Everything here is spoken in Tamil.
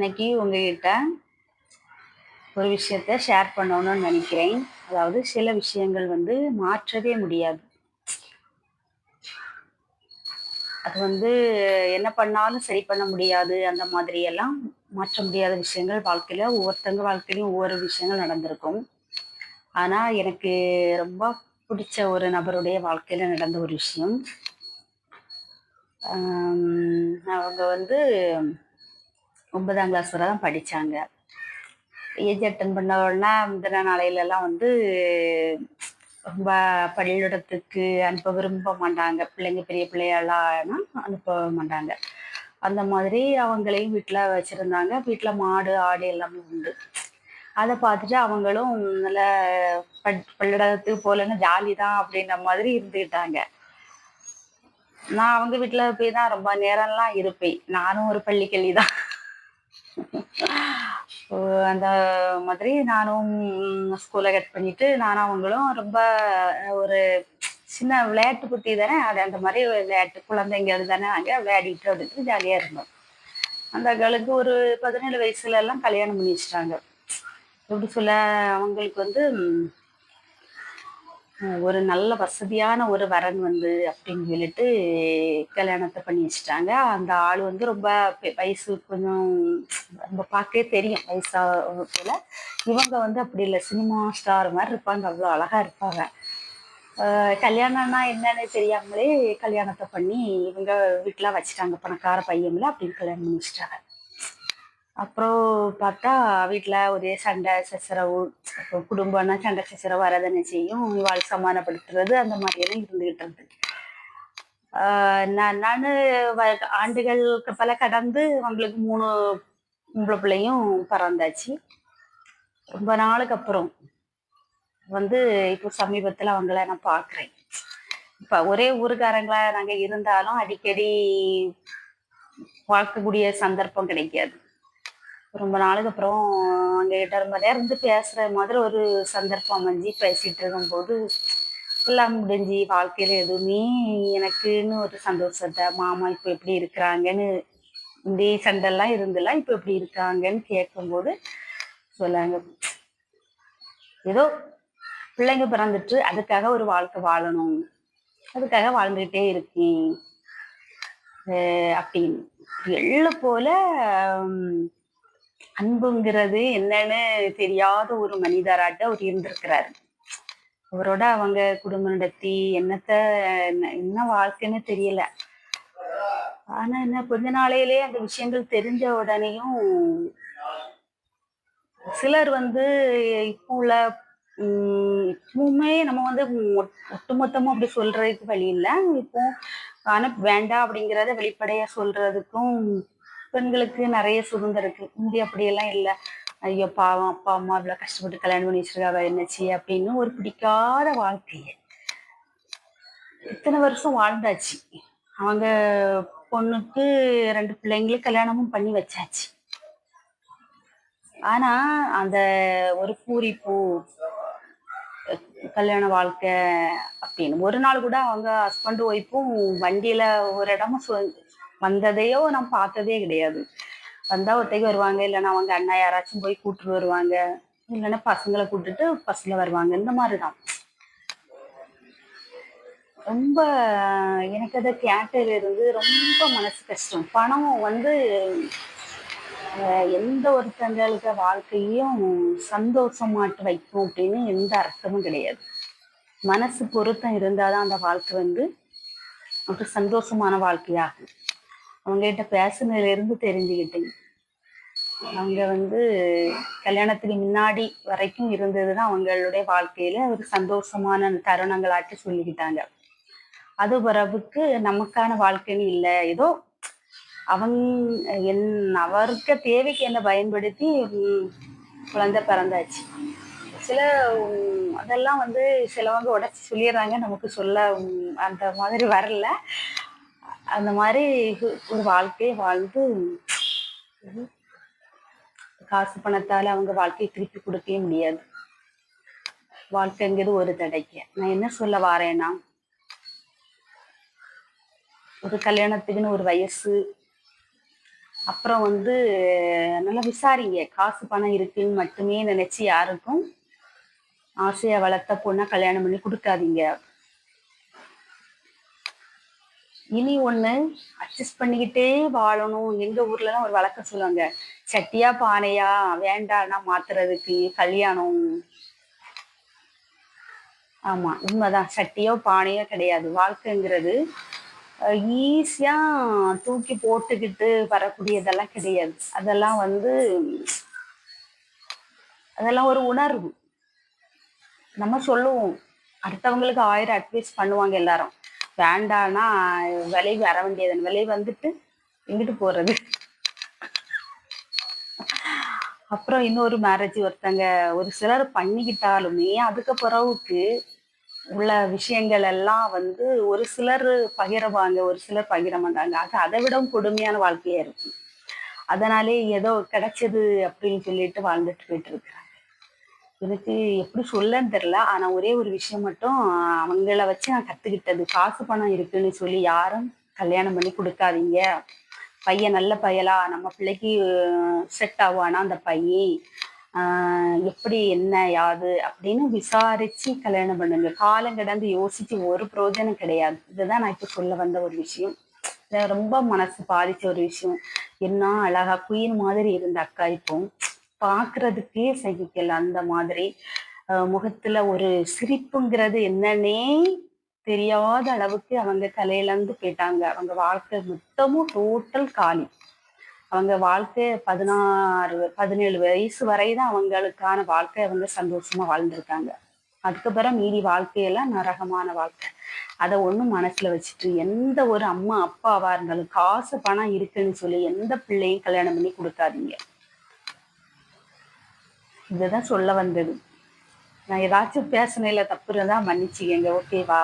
இன்னைக்கு உங்ககிட்ட ஒரு விஷயத்த ஷேர் பண்ணணும்னு நினைக்கிறேன். அதாவது சில விஷயங்கள் வந்து மாற்றவே முடியாது. அது வந்து என்ன பண்ணாலும் சரி பண்ண முடியாது. அந்த மாதிரி எல்லாம் மாற்ற முடியாத விஷயங்கள் வாழ்க்கையில ஒவ்வொருத்தங்க வாழ்க்கையிலும் ஒவ்வொரு விஷயங்கள் நடந்திருக்கும். ஆனா எனக்கு ரொம்ப பிடிச்ச ஒரு நபருடைய வாழ்க்கையில நடந்த ஒரு விஷயம். அவங்க வந்து ஒன்பதாம் கிளாஸ் வரை தான் படித்தாங்க ஏஜ் அட்டன் பண்ண உடனே முந்தின நாளையிலலாம் வந்து ரொம்ப பள்ளியிடத்துக்கு அனுப்ப விரும்ப மாட்டாங்க. பிள்ளைங்க பெரிய பிள்ளையெல்லாம் அனுப்ப மாட்டாங்க. அந்த மாதிரி அவங்களையும் வீட்டில் வச்சுருந்தாங்க. வீட்டில் மாடு ஆடு எல்லாமே உண்டு. அதை பார்த்துட்டு அவங்களும் நல்ல பட் பள்ளிடத்துக்கு போகலன்னு ஜாலி தான் அப்படின்ற மாதிரி இருந்துக்கிட்டாங்க நான் அவங்க வீட்டில் போய் தான் ரொம்ப நேரம்லாம் இருப்பேன். நானும் ஒரு பள்ளிக்கல்வி தான் அந்த மாதிரி நானும் ஸ்கூலை கட் பண்ணிட்டு நானும் அவங்களும் ரொம்ப ஒரு சின்ன விளையாட்டு குட்டி தானே அது அந்த மாதிரி விளையாட்டு குழந்தைங்க தானே நாங்கள் விளையாடிட்டு அப்படின்ட்டு ஜாலியாக இருந்தோம். அந்த கேளுக்கு ஒரு பதினேழு வயசுல எல்லாம் கல்யாணம் பண்ணி வச்சிட்டாங்க. எப்படி சொல்ல அவங்களுக்கு வந்து ஒரு நல்ல வசதியான ஒரு வரன் வந்து அப்படின்னு சொல்லிட்டு கல்யாணத்தை பண்ணி வச்சுட்டாங்க. அந்த ஆள் வந்து ரொம்ப வயசு கொஞ்சம் ரொம்ப பார்க்கவே தெரியும் வயசா போல. இவங்க வந்து அப்படி இல்லை சினிமா ஸ்டார் மாதிரி இருப்பாங்க அவ்வளோ அழகா இருப்பாங்க. கல்யாணம்னா என்னன்னு தெரியாமலே கல்யாணத்தை பண்ணி இவங்க வீட்டில் வச்சுட்டாங்க பணக்கார பையன்ல அப்படின்னு கல்யாணம் பண்ணி வச்சுட்டாங்க. அப்புறம் பார்த்தா வீட்டில் ஒரே சண்டை சச்சரவு குடும்பம்னா சண்டை சச்சரவு வரதானே செய்யும்? வாழ் சமாதானப்படுத்துறது அந்த மாதிரியெல்லாம் இருந்துகிட்டு இருந்து நான் நான் ஆண்டுகள் பல கடந்து அவங்களுக்கு மூணு பொம்பளை பிள்ளையும் பறந்தாச்சு. ரொம்ப நாளுக்கு அப்புறம் வந்து இப்போ சமீபத்தில் அவங்கள நான் பார்க்குறேன் இப்போ ஒரே ஊருக்காரங்களா நாங்கள் இருந்தாலும் அடிக்கடி பார்க்கக்கூடிய சந்தர்ப்பம் கிடைக்காது. ரொம்ப நாளுக்கு அப்புறம் அங்கே ரொம்ப நேரம் இருந்து பேசுகிற மாதிரி ஒரு சந்தர்ப்பம் அமைஞ்சு பேசிட்டு இருக்கும்போது எல்லாம் முடிஞ்சு வாழ்க்கையில் எதுவுமே எனக்குன்னு ஒரு சந்தோஷத்தை மாமா இப்போ எப்படி இருக்கிறாங்கன்னு? இந்த சண்டெல்லாம் இருந்தெல்லாம் இப்போ எப்படி இருக்காங்கன்னு கேட்கும்போது சொல்லாங்க. ஏதோ பிள்ளைங்க பிறந்துட்டு அதுக்காக ஒரு வாழ்க்கை வாழணும் அதுக்காக வாழ்ந்துகிட்டே இருக்கேன் அப்படின்னு. எள்ள போல அன்புங்கிறது என்னன்னு தெரியாத ஒரு மனிதராட்ட அவர் இருந்திருக்கிறாரு. அவரோட அவங்க குடும்பம் நடத்தி என்னத்த என்ன- வாழ்க்கைன்னு தெரியல. ஆனா என்ன கொஞ்ச நாளையிலே அந்த விஷயங்கள் தெரிஞ்ச உடனேயும் சிலர் வந்து இப்போ உள்ள இப்பவுமே நம்ம வந்து ஒட்டுமொத்தமும் அப்படி சொல்றதுக்கு வழி இல்லை. இப்போ ஆனா வேண்டாம் அப்படிங்கிறத வெளிப்படையா சொல்றதுக்கும் பெண்களுக்கு நிறைய சுதந்திரம் இருக்கு. இந்தி அப்படியெல்லாம் இல்லை. ஐயோ பாவம் அப்பா அம்மா இவ்வளவு கஷ்டப்பட்டு கல்யாணம் பண்ணி வச்சிருக்காங்க என்னச்சு அப்படின்னு ஒரு பிடிக்காத வாழ்க்கைய. இத்தனை வருஷம் வாழ்ந்தாச்சு. அவங்க பொண்ணுக்கு ரெண்டு பிள்ளைங்களுக்கு கல்யாணமும் பண்ணி வச்சாச்சு. ஆனா அந்த ஒரு பூரிப்பு கல்யாண வாழ்க்கை அப்படின்னு. ஒரு நாள் கூட அவங்க ஹஸ்பண்ட் ஒய்ஃபும் வண்டியில ஒரு இடமும் வந்ததையோ நான் பார்த்ததே கிடையாது. வந்தா ஒத்தைக்கு வருவாங்க இல்லைன்னா அவங்க அண்ணா யாராச்சும் போய் கூட்டிட்டு வருவாங்க இல்லைன்னா பசங்களை கூப்பிட்டுட்டு பஸ்ல வருவாங்க இந்த மாதிரிதான். ரொம்ப எனக்கு அதை தியேட்டர் இருந்து ரொம்ப மனசு கஷ்டம். பணம் வந்து எந்த ஒருத்தங்களுக்கு வாழ்க்கையும் சந்தோஷமாட்டு வைக்கும் அப்படின்னு எந்த அர்த்தமும் கிடையாது. மனசு பொருத்தம் இருந்தாதான் அந்த வாழ்க்கை வந்து ஒரு சந்தோஷமான வாழ்க்கையாகும். அவங்ககிட்ட பேசுனதுல இருந்து தெரிஞ்சுக்கிட்டேன். அவங்க வந்து கல்யாணத்துக்கு முன்னாடி வரைக்கும் இருந்ததுதான் அவங்களுடைய வாழ்க்கையில ஒரு சந்தோஷமான தருணங்களாட்டி சொல்லிக்கிட்டாங்க. அது பிறகுக்கு நமக்கான வாழ்க்கைன்னு இல்லை. ஏதோ அவங்க என் அவருக்கு தேவைக்கு என்னை பயன்படுத்தி குழந்தை பிறந்தாச்சு. சில அதெல்லாம் வந்து சிலவங்க உடச்சி சொல்லிடுறாங்க நமக்கு சொல்ல அந்த மாதிரி வரல. அந்த மாதிரி ஒரு வாழ்க்கையை வாழ்ந்து காசு பணத்தால அவங்க வாழ்க்கையை திருப்பி கொடுக்கவே முடியாது. வாழ்க்கைங்கிறது ஒரு தடைக்கு. நான் என்ன சொல்ல வாரேன்னா ஒரு கல்யாணத்துக்குன்னு ஒரு வயசு அப்புறம் வந்து நல்லா விசாரிங்க காசு பணம் இருக்குன்னு மட்டுமே நினைச்சு யாருக்கும் ஆசையை வளர்த்த பொண்ணை கல்யாணம் பண்ணி கொடுக்காதீங்க. இனி ஒண்ணு அட்ஜஸ்ட் பண்ணிக்கிட்டே வாழணும். எங்க ஊர்லலாம் ஒரு வழக்கம் சொல்லுவாங்க. சட்டியா பானையா வேண்டாம்னா மாத்துறதுக்கு கல்யாணம். ஆமா உண்மைதான். சட்டியோ பானையோ கிடையாது. வாழ்க்கைங்கிறது ஈஸியா தூக்கி போட்டுக்கிட்டு வரக்கூடியதெல்லாம் கிடையாது. அதெல்லாம் வந்து அதெல்லாம் ஒரு உணர்வு. நம்ம சொல்லுவோம். அடுத்தவங்களுக்கு ஆயிரம் அட்வைஸ் பண்ணுவாங்க எல்லாரும். வேண்டானா விலை வர வேண்டியது. விலை வந்துட்டு எங்கிட்டு போறது. அப்புறம் இன்னொரு மேரேஜ் ஒருத்தங்க ஒரு சிலர் பண்ணிக்கிட்டாலுமே அதுக்கு பிறகுக்கு உள்ள விஷயங்கள் எல்லாம் வந்து ஒரு சிலர் பகிரவாங்க ஒரு சிலர் பகிர மாட்டாங்க. அது அதை விட கொடுமையான வாழ்க்கையா இருக்கும். அதனாலே ஏதோ கிடைச்சது அப்படின்னு சொல்லிட்டு வாழ்ந்துட்டு போயிட்டு இருக்கிறாங்க. எனக்கு எப்படி சொல்லன்னு தெரில ஆனா ஒரே ஒரு விஷயம் மட்டும் அவங்கள வச்சு நான் கத்துக்கிட்டது. காசு பணம் இருக்குன்னு சொல்லி யாரும் கல்யாணம் பண்ணி கொடுக்காதீங்க. பையன் நல்ல பையலா நம்ம பிள்ளைக்கு செட் ஆகுவானா அந்த பையன்? எப்படி என்ன யாது? அப்படின்னு விசாரிச்சு கல்யாணம் பண்ணுங்க. காலம் கிடந்து யோசிச்சு ஒரு பிரயோஜனம் கிடையாது. இதுதான் நான் இப்ப சொல்ல வந்த ஒரு விஷயம். ரொம்ப மனசு பாதிச்ச ஒரு விஷயம். என்ன அழகா குயின் மாதிரி இருந்த அக்கா இப்போ. பாக்குறதுக்கே சகிக்கல அந்த மாதிரி. முகத்துல ஒரு சிரிப்புங்கிறது என்னன்னே தெரியாத அளவுக்கு அவங்க கலையிலேருந்து போயிட்டாங்க. அவங்க வாழ்க்கை மொத்தமும் டோட்டல் காலி. அவங்க வாழ்க்கை பதினாறு பதினேழு வயசு வரை தான் அவங்களுக்கான வாழ்க்கை அவங்க சந்தோஷமா வாழ்ந்திருக்காங்க. அதுக்கப்புறம் மீதி வாழ்க்கையெல்லாம் நரகமான வாழ்க்கை. அதை ஒண்ணும் மனசுல வச்சுட்டு எந்த ஒரு அம்மா அப்பாவா இருந்தாலும் காசு பணம் இருக்குன்னு சொல்லி எந்த பிள்ளையும் கல்யாணம் பண்ணி கொடுக்காதீங்க. இதுதான் சொல்ல வந்தது. நான் ஏதாச்சும் பேசினேல தப்பு இருந்தா மன்னிச்சுக்கங்க ஓகேவா